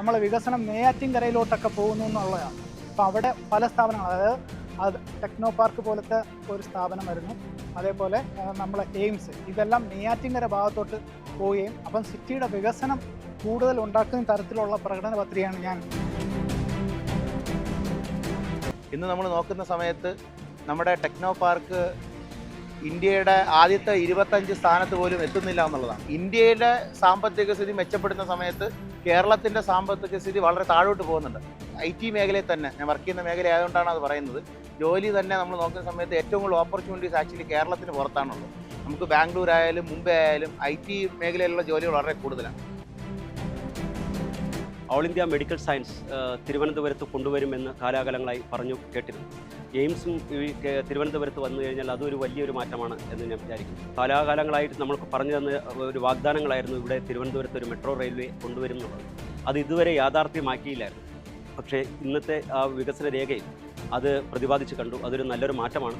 നമ്മളെ വികസനം നെയ്യാറ്റിൻകരയിലോട്ടൊക്കെ പോകുന്നു എന്നുള്ളതാണ്. അപ്പോൾ അവിടെ പല സ്ഥാപനങ്ങൾ അതായത് അത് ടെക്നോ പാർക്ക് പോലത്തെ ഒരു സ്ഥാപനം വരുന്നു. അതേപോലെ നമ്മളെ എയിംസ് ഇതെല്ലാം നെയ്യാറ്റിൻകര ഭാഗത്തോട്ട് പോവുകയും അപ്പം സിറ്റിയുടെ വികസനം കൂടുതൽ ഉണ്ടാക്കുന്ന തരത്തിലുള്ള പ്രകടന പത്രികയാണ് ഞാൻ. ഇന്ന് നമ്മൾ നോക്കുന്ന സമയത്ത് നമ്മുടെ ടെക്നോ പാർക്ക് ഇന്ത്യയുടെ ആദ്യത്തെ ഇരുപത്തഞ്ച് സ്ഥാനത്ത് പോലും എത്തുന്നില്ല എന്നുള്ളതാണ്. ഇന്ത്യയുടെ സാമ്പത്തിക സ്ഥിതി മെച്ചപ്പെടുന്ന സമയത്ത് കേരളത്തിന്റെ സാമ്പത്തിക സ്ഥിതി വളരെ താഴോട്ട് പോകുന്നുണ്ട്. ഐ ടി മേഖലയിൽ തന്നെ ഞാൻ വർക്ക് ചെയ്യുന്ന മേഖല ആയതുകൊണ്ടാണ് അത് പറയുന്നത്. ജോലി തന്നെ നമ്മൾ നോക്കുന്ന സമയത്ത് ഏറ്റവും കൂടുതൽ ഓപ്പർച്യൂണിറ്റീസ് ആക്ച്വലി കേരളത്തിന് പുറത്താണുള്ളത്. നമുക്ക് ബാംഗ്ലൂർ ആയാലും മുംബൈ ആയാലും ഐ ടി മേഖലയിലുള്ള ജോലികൾ വളരെ കൂടുതലാണ്. ഓൾ ഇന്ത്യ മെഡിക്കൽ സയൻസ് തിരുവനന്തപുരത്ത് കൊണ്ടുവരുമെന്ന് കാലാകാലങ്ങളായി പറഞ്ഞു കേട്ടിരുന്നു. എയിംസും ഈ തിരുവനന്തപുരത്ത് വന്നു കഴിഞ്ഞാൽ അതൊരു വലിയൊരു മാറ്റമാണ് എന്ന് ഞാൻ വിചാരിക്കുന്നു. കാലാകാലങ്ങളായിട്ട് നമ്മൾക്ക് പറഞ്ഞു തന്ന ഒരു വാഗ്ദാനങ്ങളായിരുന്നു ഇവിടെ തിരുവനന്തപുരത്ത് ഒരു മെട്രോ റെയിൽവേ കൊണ്ടുവരും എന്നുള്ളത് അത് ഇതുവരെ യാഥാർത്ഥ്യമാക്കിയില്ലായിരുന്നു. പക്ഷേ ഇന്നത്തെ ആ വികസന രേഖയിൽ അത് പ്രതിപാദിച്ച് കണ്ടു. അതൊരു നല്ലൊരു മാറ്റമാണ്.